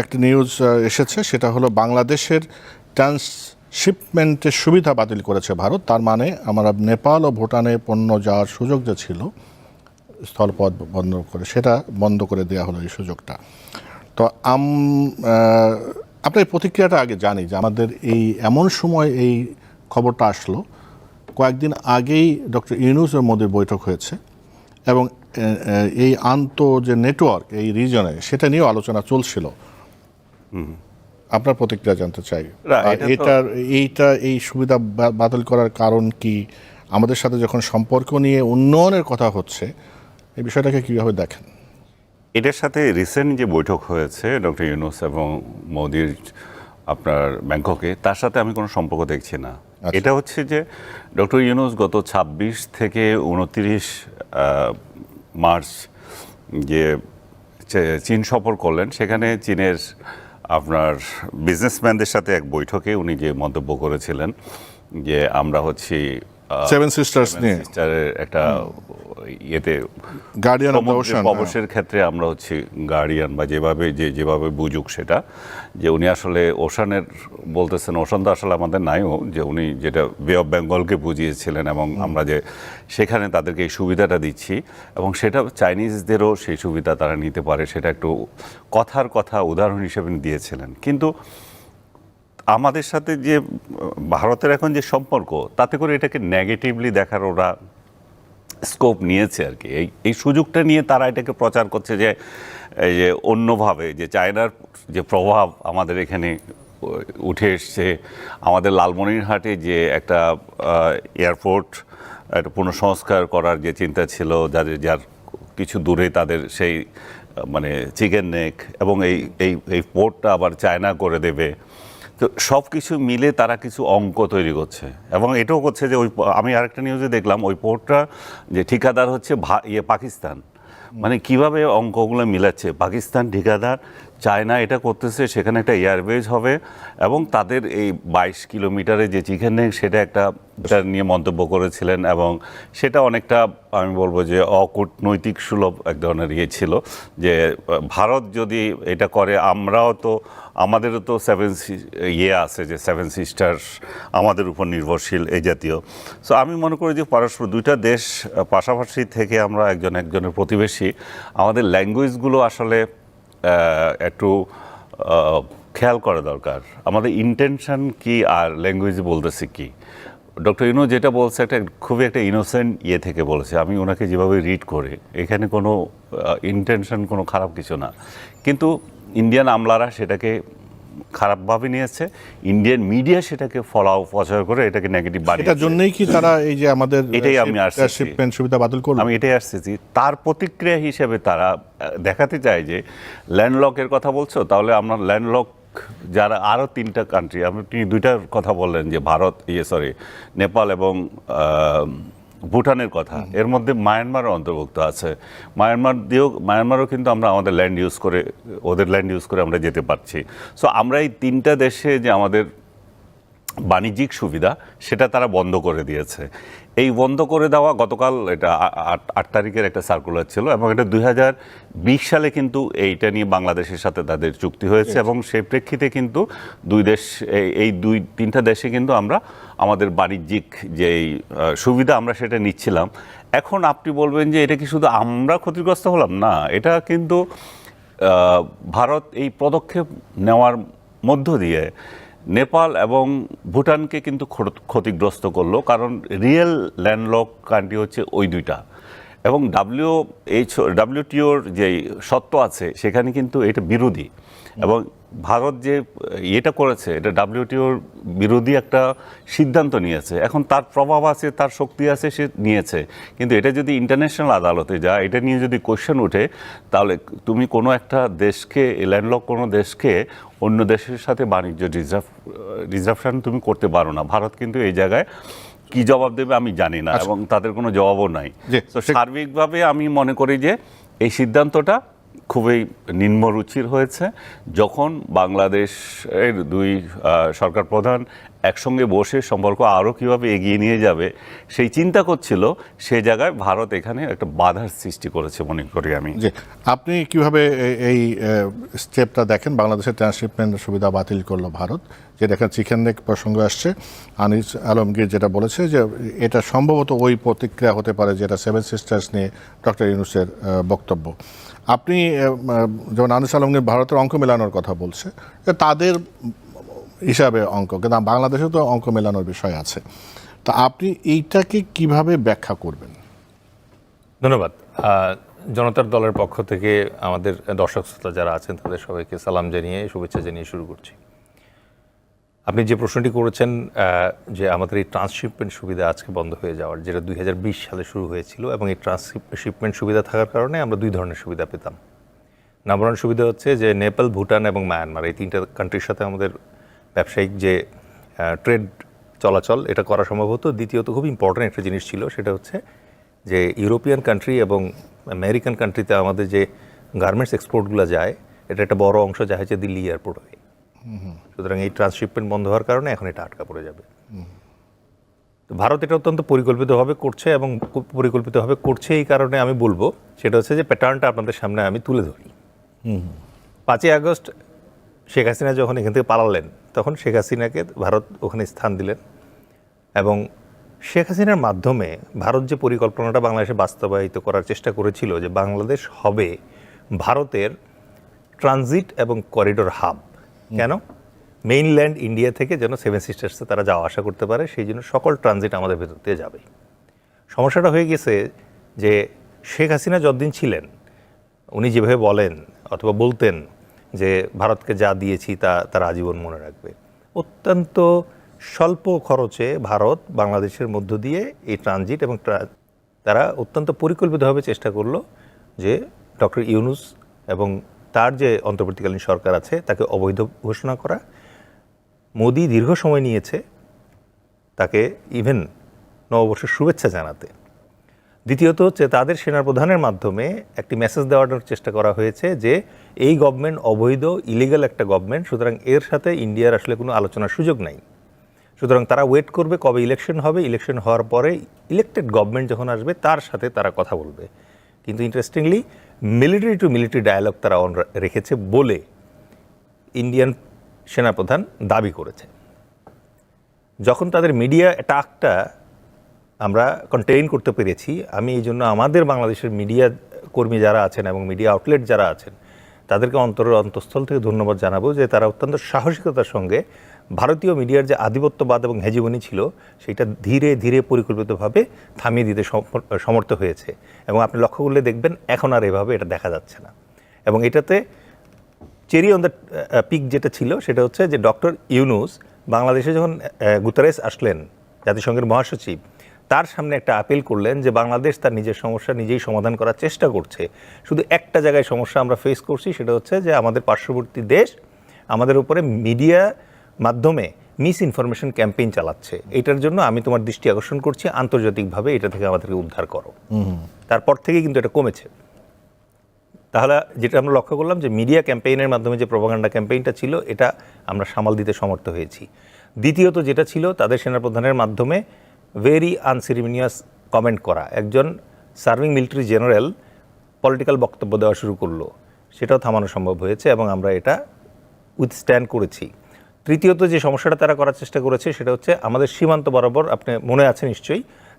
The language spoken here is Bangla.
একটি নিউজ এসেছে, সেটা হলো বাংলাদেশের ট্রান্সশিপমেন্টের সুবিধা বাতিল করেছে ভারত। তার মানে আমরা নেপাল ও ভুটানে পণ্য যাওয়ার সুযোগ যে ছিল স্থলপথ বন্ধ করে, সেটা বন্ধ করে দেওয়া হলো এই সুযোগটা। তো, আম আপনার প্রতিক্রিয়াটা আগে জানি যে আমাদের এই এমন সময় এই খবরটা আসলো, কয়েকদিন আগেই ডক্টর ইউনুসের মোদির বৈঠক হয়েছে এবং এই আন্ত যে নেটওয়ার্ক এই রিজনে সেটা নিয়েও আলোচনা চলছিল। আপনার প্রতিক্রিয়া জানতে চাই। এটার এইটা এই সুবিধা বাতিল করার কারণ কি? আমাদের সাথে যখন সম্পর্ক নিয়ে উন্নয়নের কথা হচ্ছে এই বিষয়টাকে কীভাবে দেখেন? এটার সাথে রিসেন্ট যে বৈঠক হয়েছে ডক্টর ইউনুস এবং মোদির আপনার ব্যাংককে তার সাথে আমি কোনো সম্পর্ক দেখছি না। আচ্ছা। এটা হচ্ছে যে ডক্টর ইউনুস গত ২৬ থেকে উনত্রিশ মার্চ যে চীন সফর করলেন সেখানে চীনের আপনার বিজনেসম্যানদের সাথে এক বৈঠকে উনি যে মন্তব্য করেছিলেন যে আমরা হচ্ছি সেভেন সিস্টার্স নিয়ে। একটা ইয়েতে গার্ডিয়ান ওশান প্রবেশের ক্ষেত্রে আমরা হচ্ছে গার্ডিয়ান বা যেভাবে যে যেভাবে বুঝুক সেটা। যে উনি আসলে ওশানের বলতেছেন ওশান তো আসলে আমাদের নাইও যে উনি যেটা বে অফ বেঙ্গলকে বুঝিয়েছিলেন এবং আমরা যে সেখানে তাদেরকে এই সুবিধাটা দিচ্ছি এবং সেটা চাইনিজদেরও সেই সুবিধা তারা নিতে পারে সেটা একটু কথার কথা উদাহরণ হিসেবে দিয়েছিলেন। কিন্তু আমাদের সাথে যে ভারতের এখন যে সম্পর্ক তাতে করে এটাকে নেগেটিভলি দেখার ওরা স্কোপ নিয়েছে আর কি। এই এই সুযোগটা নিয়ে তারা এটাকে প্রচার করছে যে, এই যে অন্যভাবে যে চায়নার যে প্রভাব আমাদের এখানে উঠে এসছে, আমাদের লালমনিরহাটে যে একটা এয়ারপোর্ট একটা পুনঃসংস্কার করার যে চিন্তা ছিল, যাদের, যার কিছু দূরে তাদের সেই মানে চিকেন নেক এবং এই এই এই পোর্টটা আবার চায়না করে দেবে। তো সব কিছু মিলে তারা কিছু অঙ্ক তৈরি করছে। এবং এটাও করছে যে ওই আমি আরেকটা নিউজে দেখলাম, ওই পোর্টটা যে ঠিকাদার হচ্ছে ইয়ে পাকিস্তান। মানে কীভাবে অঙ্কগুলো মিলাচ্ছে? পাকিস্তান ঠিকাদার চায়না এটা করতেছে, সেখানে একটা এয়ারওয়েজ হবে এবং তাদের এই বাইশ কিলোমিটারে যে চিকেন সেটা একটা নিয়ে মন্তব্য করেছিলেন এবং সেটা অনেকটা, আমি বলব যে অকূটনৈতিক সুলভ এক ধরনের ইয়ে ছিল যে, ভারত যদি এটা করে, আমরাও তো, আমাদেরও তো সেভেন ইয়ে আছে যে সেভেন সিস্টার আমাদের উপর নির্ভরশীল এই জাতীয়। সো আমি মনে করি যে পরস্পর দুইটা দেশ পাশাপাশি থেকে আমরা একজন একজনের প্রতিবেশী, আমাদের ল্যাঙ্গুয়েজগুলো আসলে একটু খেয়াল করা দরকার। আমাদের ইন্টেনশন কি আর ল্যাঙ্গুয়েজ বলতেছি কি? ডক্টর ইনো যেটা বলছে, একটা খুবই একটা ইনোসেন্ট ইয়ে থেকে বলেছে। আমি ওনাকে যেভাবে রিড করে, এখানে কোনো ইন্টেনশন কোনো খারাপ কিছু না। কিন্তু ইন্ডিয়ান আমলারা সেটাকে খারাপভাবে নিয়েছে ইন্ডিয়ান মিডিয়া সেটাকে ফলাও প্রচার করে এটাকে নেগেটিভ বাড়িয়ে এটার জন্যই কি তারা এই যে আমাদের এটাই আমি আসছি। শিপমেন্ট সুবিধা বাতিল করবে আমি এটাই আসতেছি তার প্রতিক্রিয়া হিসেবে তারা দেখাতে চায় যে ল্যান্ডলকের কথা বলছো তাহলে আমরা ল্যান্ডলক যারা আরও তিনটা কান্ট্রি আপনি দুইটার কথা বললেন যে ভারত ইয়ে সরি নেপাল এবং ভুটানের কথা। এর মধ্যে মায়ানমারও অন্তর্ভুক্ত আছে। মায়ানমার দিয়েও মায়ানমারও কিন্তু আমরা আমাদের ল্যান্ড ইউজ করে ওদের ল্যান্ড ইউজ করে আমরা যেতে পারছি। সো আমরা এই তিনটা দেশে যে আমাদের বাণিজ্যিক সুবিধা সেটা তারা বন্ধ করে দিয়েছে। এই বন্ধ করে দেওয়া গতকাল এটা আট আট তারিখের একটা সার্কুলার ছিল এবং এটা দুই হাজার বিশ সালে কিন্তু এইটা নিয়ে বাংলাদেশের সাথে তাদের চুক্তি হয়েছে এবং সেই প্রেক্ষিতে কিন্তু দুই দেশ এই- এই দুই তিনটা দেশে কিন্তু আমরা আমাদের বাণিজ্যিক যেই সুবিধা আমরা সেটা নিচ্ছিলাম। এখন আপনি বলবেন যে এটা কি শুধু আমরা ক্ষতিগ্রস্ত হলাম? না এটা কিন্তু ভারত এই পদক্ষেপ নেওয়ার মধ্য দিয়ে নেপাল এবং ভুটানকে কিন্তু ক্ষতিগ্রস্ত করল কারণ রিয়েল ল্যান্ডলক কান্ট্রি হচ্ছে ওই দুইটা। এবং ডাব্লিউ এইচ ডাব্লিউটিওর যে সত্য আছে, সেখানে কিন্তু এটা বিরোধী। এবং ভারত যে ইয়েটা করেছে, এটা ডাব্লিউটিওর বিরোধী একটা সিদ্ধান্ত নিয়েছে। এখন তার প্রভাব আছে, তার শক্তি আছে, সে নিয়েছে। কিন্তু এটা যদি ইন্টারন্যাশনাল আদালতে যায়, এটা নিয়ে যদি কোশ্চেন ওঠে, তাহলে তুমি কোনো একটা দেশকে ল্যান্ডলক কোনো দেশকে, অন্য দেশের সাথে বাণিজ্য রিজার্ভ রিজার্ভশন তুমি করতে পারো না। ভারত কিন্তু এই জায়গায় কি জবাব দেবে আমি জানি না এবং তাদের কোনো জবাবও নাই। তো সার্বিকভাবে আমি মনে করি যে এই সিদ্ধান্তটা খুবই নিম্নরুচির হয়েছে। যখন বাংলাদেশের দুই সরকার প্রধান একসঙ্গে বসে সম্পর্ক আরও কীভাবে এগিয়ে নিয়ে যাবে, সেই চিন্তা করছিল সেই জায়গায় ভারত এখানে একটা বাধার সৃষ্টি করেছে মনে করি আমি। যে আপনি কীভাবে এই স্টেপটা দেখেন? বাংলাদেশের ট্রান্সশিপমেন্টের সুবিধা বাতিল করল ভারত। যেটা এখানে চিকেন নেক প্রসঙ্গ আসছে। আনিস আলমগীর যেটা বলেছে যে, এটা সম্ভবত ওই প্রতিক্রিয়া হতে পারে যেটা সেভেন সিস্টার্স নিয়ে ডক্টর ইউনুসের বক্তব্য। আপনি যেমন আনিস আলমগীর ভারতের অঙ্ক মেলানোর কথা বলছে তাদের হিসাবে অঙ্ক, কিন্তু বাংলাদেশে তো অঙ্ক মেলানোর বিষয় আছে। তা আপনি এইটাকে কীভাবে ব্যাখ্যা করবেন? ধন্যবাদ। জনতার দলের পক্ষ থেকে আমাদের দর্শক শ্রোতা যারা আছেন, তাদের সবাইকে সালাম জানিয়ে, শুভেচ্ছা জানিয়ে শুরু করছি। আপনি যে প্রশ্নটি করেছেন যে আমাদের এই ট্রান্সশিপমেন্ট সুবিধা আজকে বন্ধ হয়ে যাওয়ার, যেটা দুই হাজার বিশ সালে শুরু হয়েছিল এবং এই ট্রান্সশিপমেন্ট সুবিধা থাকার কারণে আমরা দুই ধরনের সুবিধা পেতাম। নাম্বার ওয়ান সুবিধা হচ্ছে যে নেপাল, ভুটান এবং মায়ানমার, এই তিনটা কান্ট্রির সাথে আমাদের ব্যবসায়িক যে ট্রেড চলাচল এটা করা সম্ভব হতো। দ্বিতীয়ত খুব ইম্পর্ট্যান্ট একটা জিনিস ছিল সেটা হচ্ছে যে ইউরোপিয়ান কান্ট্রি এবং আমেরিকান কান্ট্রিতে আমাদের যে গার্মেন্টস এক্সপোর্টগুলো যায় এটা একটা বড় অংশ যা হচ্ছে দিল্লি এয়ারপোর্ট হয়ে সুতরাং এই ট্রান্সশিপমেন্ট বন্ধ হওয়ার কারণে এখন এটা আটকা পড়ে যাবে। তো ভারত এটা অত্যন্ত পরিকল্পিতভাবে করছে এবং পরিকল্পিতভাবে করছে এই কারণে আমি বলব সেটা হচ্ছে যে প্যাটার্নটা আপনাদের সামনে আমি তুলে ধরি। পাঁচই আগস্ট শেখ হাসিনা যখন এখান থেকে পালালেন তখন শেখ হাসিনাকে ভারত ওখানে স্থান দিলেন এবং শেখ হাসিনার মাধ্যমে ভারত যে পরিকল্পনাটা বাংলাদেশে বাস্তবায়িত করার চেষ্টা করেছিল যে বাংলাদেশ হবে ভারতের ট্রানজিট এবং করিডোর হাব। কেন? মেইনল্যান্ড ইন্ডিয়া থেকে যেন সেভেন সিস্টার্সে তারা যাওয়া আসা করতে পারে সেই জন্য সকল ট্রানজিট আমাদের ভেতর দিয়ে যাবে। সমস্যাটা হয়ে গেছে যে শেখ হাসিনা যতদিন ছিলেন উনি যেভাবে বলেন অথবা বলতেন যে ভারতকে যা দিয়েছি তা, তারা আজীবন মনে রাখবে। অত্যন্ত স্বল্প খরচে ভারত বাংলাদেশের মধ্য দিয়ে এই ট্রানজিট এবং তারা অত্যন্ত পরিকল্পিতভাবে চেষ্টা করল যে ডক্টর ইউনুস এবং তার যে অন্তর্বর্তীকালীন সরকার আছে, তাকে অবৈধ ঘোষণা করা। মোদি দীর্ঘ সময় নিয়েছে তাকে ইভেন নববর্ষের শুভেচ্ছা জানাতে। দ্বিতীয়ত হচ্ছে তাদের সেনাপ্রধানের মাধ্যমে একটি মেসেজ দেওয়ার চেষ্টা করা হয়েছে যে এই গভর্নমেন্ট অবৈধ ইলিগাল একটা গভর্নমেন্ট সুতরাং এর সাথে ইন্ডিয়ার আসলে কোনো আলোচনার সুযোগ নাই। সুতরাং তারা ওয়েট করবে কবে ইলেকশন হবে। ইলেকশন হওয়ার পরে ইলেকটেড গভর্নমেন্ট যখন আসবে, তার সাথে তারা কথা বলবে। কিন্তু interestingly military to military dialogue তারা অন রেখেছে বলে ইন্ডিয়ান সেনাপ্রধান দাবি করেছে। যখন তাদের মিডিয়া অ্যাটাকটা আমরা কন্টেইন করতে পেরেছি। আমি এই জন্য আমাদের বাংলাদেশের মিডিয়া কর্মী যারা আছেন এবং মিডিয়া আউটলেট যারা আছেন, তাদেরকে অন্তরের অন্তঃস্থল থেকে ধন্যবাদ জানাব যে তারা অত্যন্ত সাহসিকতার সঙ্গে ভারতীয় মিডিয়ার যে আধিপত্যবাদ এবং হেজিবনি ছিল, সেটা ধীরে ধীরে পরিকল্পিতভাবে থামিয়ে দিতে সমর্থ হয়েছে। এবং আপনি লক্ষ্য করলে দেখবেন এখন আর এভাবে এটা দেখা যাচ্ছে না। এবং এটাতে চেরি অন দ্য পিক যেটা ছিল, সেটা হচ্ছে যে ডক্টর ইউনুস বাংলাদেশে যখন গুতারেস আসলেন, জাতিসংঘের মহাসচিব তার সামনে একটা আপিল করলেন যে বাংলাদেশ তার নিজের সমস্যা নিজেই সমাধান করার চেষ্টা করছে। শুধু একটা জায়গায় সমস্যা আমরা ফেস করছি সেটা হচ্ছে যে আমাদের পার্শ্ববর্তী দেশ আমাদের উপরে মিডিয়া মাধ্যমে মিস ইনফরমেশন ক্যাম্পেইন চালাচ্ছে। এটার জন্য আমি তোমার দৃষ্টি আকর্ষণ করছি আন্তর্জাতিকভাবে এটা থেকে আমাদেরকে উদ্ধার করো। তারপর থেকে কিন্তু এটা কমেছে। তাহলে যেটা আমরা লক্ষ্য করলাম যে মিডিয়া ক্যাম্পেইনের মাধ্যমে যে প্রপাগান্ডা ক্যাম্পেইনটা ছিল এটা আমরা সামাল দিতে সমর্থ হয়েছি। দ্বিতীয়ত যেটা ছিল তাদের সেনাপ্রধানের মাধ্যমে ভেরি আনসেরিমিনিয়াস কমেন্ট করা। একজন সার্ভিং মিলিটারি জেনারেল পলিটিক্যাল বক্তব্য দেওয়া শুরু করল। সেটাও থামানো সম্ভব হয়েছে এবং আমরা এটা উইথস্ট্যান্ড করেছি। তৃতীয়ত যে সমস্যাটা তারা করার চেষ্টা করেছে সেটা হচ্ছে আমাদের সীমান্ত বরাবর, আপনি মনে আছে নিশ্চয়ই